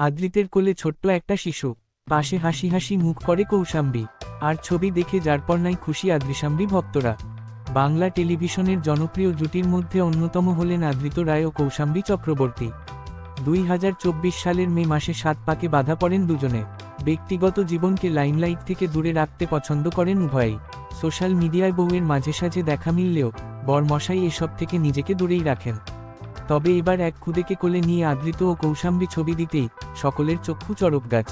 আদ্রিতের কোলে ছোট্ট একটা শিশু। পাশে হাসি হাসি মুখ করে কৌশাম্বী। আর ছবি দেখে যারপর নাই খুশি আদ্রিসাম্বী ভক্তরা। বাংলা টেলিভিশনের জনপ্রিয় জুটির মধ্যে অন্যতম হলেন আদৃত রায় ও কৌশাম্বী চক্রবর্তী। দুই হাজার চব্বিশ সালের মে মাসে সাত পাকে বাধা পড়েন দুজনে। ব্যক্তিগত জীবনকে লাইমলাইট থেকে দূরে রাখতে পছন্দ করেন উভয়ই। সোশ্যাল মিডিয়ায় বউয়ের মাঝে সাঝে দেখা মিললেও বরমশাই এসব থেকে নিজেকে দূরেই রাখেন। তবে এবার এক খুদেকে কোলে নিয়ে আদৃত ও কৌশাম্বী ছবি দিতেই সকলের চক্ষু চরক গাছ।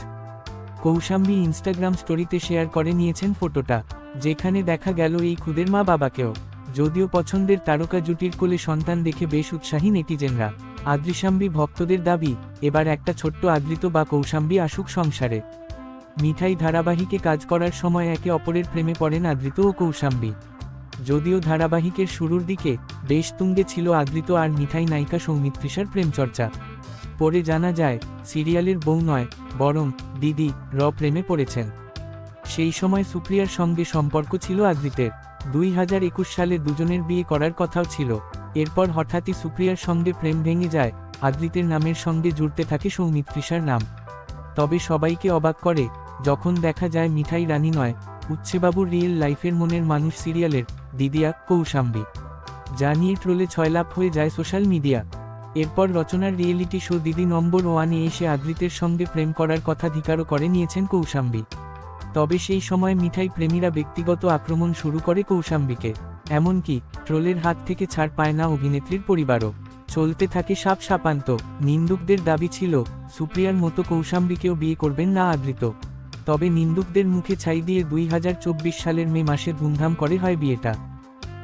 কৌশাম্বী ইনস্টাগ্রাম স্টোরিতে শেয়ার করে নিয়েছেন ফটোটা, যেখানে দেখা গেল এই খুদের মা বাবাকেও। যদিও পছন্দের তারকা জুটির কোলে সন্তান দেখে বেশ উৎসাহী নেটিজেনরা। আদৃশাম্বী ভক্তদের দাবি, এবার একটা ছোট্ট আদৃত বা কৌশাম্বী আসুক সংসারে। মিঠাই ধারাবাহিকে কাজ করার সময় একে অপরের প্রেমে পড়েন আদৃত ও কৌশাম্বী। যদিও ধারাবাহিকের শুরুর দিকে বেশ তুঙ্গে ছিল আদৃত আর মিঠাই নায়িকা সৌমিত্রিষার প্রেমচর্চা। পরে জানা যায়, সিরিয়ালের বউ নয়, বরং দিদি র প্রেমে পড়েছেন। সেই সময় সুপ্রিয়ার সঙ্গে সম্পর্ক ছিল আদৃতের। দুই হাজার একুশ সালে দুজনের বিয়ে করার কথাও ছিল। এরপর হঠাৎই সুপ্রিয়ার সঙ্গে প্রেম ভেঙে যায়, আদৃতের নামের সঙ্গে জুড়তে থাকে সৌমিত্রিষার নাম। তবে সবাইকে অবাক করে, যখন দেখা যায় মিঠাই রানী নয় উচ্ছেবাবুর রিয়েল লাইফের মনের মানুষ সিরিয়ালের দিদিয়া, কৌশাম্বী। যা নিয়ে ট্রোলে ছয়লাভ হয়ে যায় সোশ্যাল মিডিয়া এরপর রচনার রিয়েলিটি শো দিদি নম্বর ওয়ানে এসে আদৃতের সঙ্গে প্রেম করার কথা ধিকারও করে নিয়েছেন কৌশাম্বী। তবে সেই সময় মিঠাই প্রেমীরা ব্যক্তিগত আক্রমণ শুরু করে কৌশাম্বীকে। এমনকি ট্রোলের হাত থেকে ছাড় পায় না অভিনেত্রীর পরিবারও। চলতে থাকে সাপ সাপান্ত। নিন্দুকদের দাবি ছিল, সুপ্রিয়ার মতো কৌশাম্বীকেও বিয়ে করবেন না আদৃত তবে নিন্দুকদের মুখে ছাই দিয়ে দুই হাজার চব্বিশ সালের মে মাসে ধুমধাম করে হয় বিয়েটা।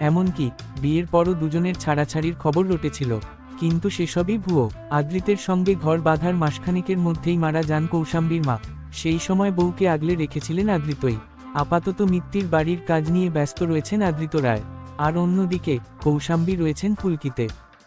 এমনকি, বিয়ের পরও দুজনের ছাড়াছাড়ির খবর রটেছিল। কিন্তু সেসবই ভুয়ো। আদৃতের সঙ্গে ঘর বাঁধার মাসখানেকের মধ্যেই মারা যান কৌশাম্বীর মা। সেই সময় বউকে আগলে রেখেছিলেন আদৃতই আপাতত মিত্তির বাড়ির কাজ নিয়ে ব্যস্ত রয়েছেন আদৃত রায়। আর অন্যদিকে, কৌশাম্বী রয়েছেন ফুলকিতে।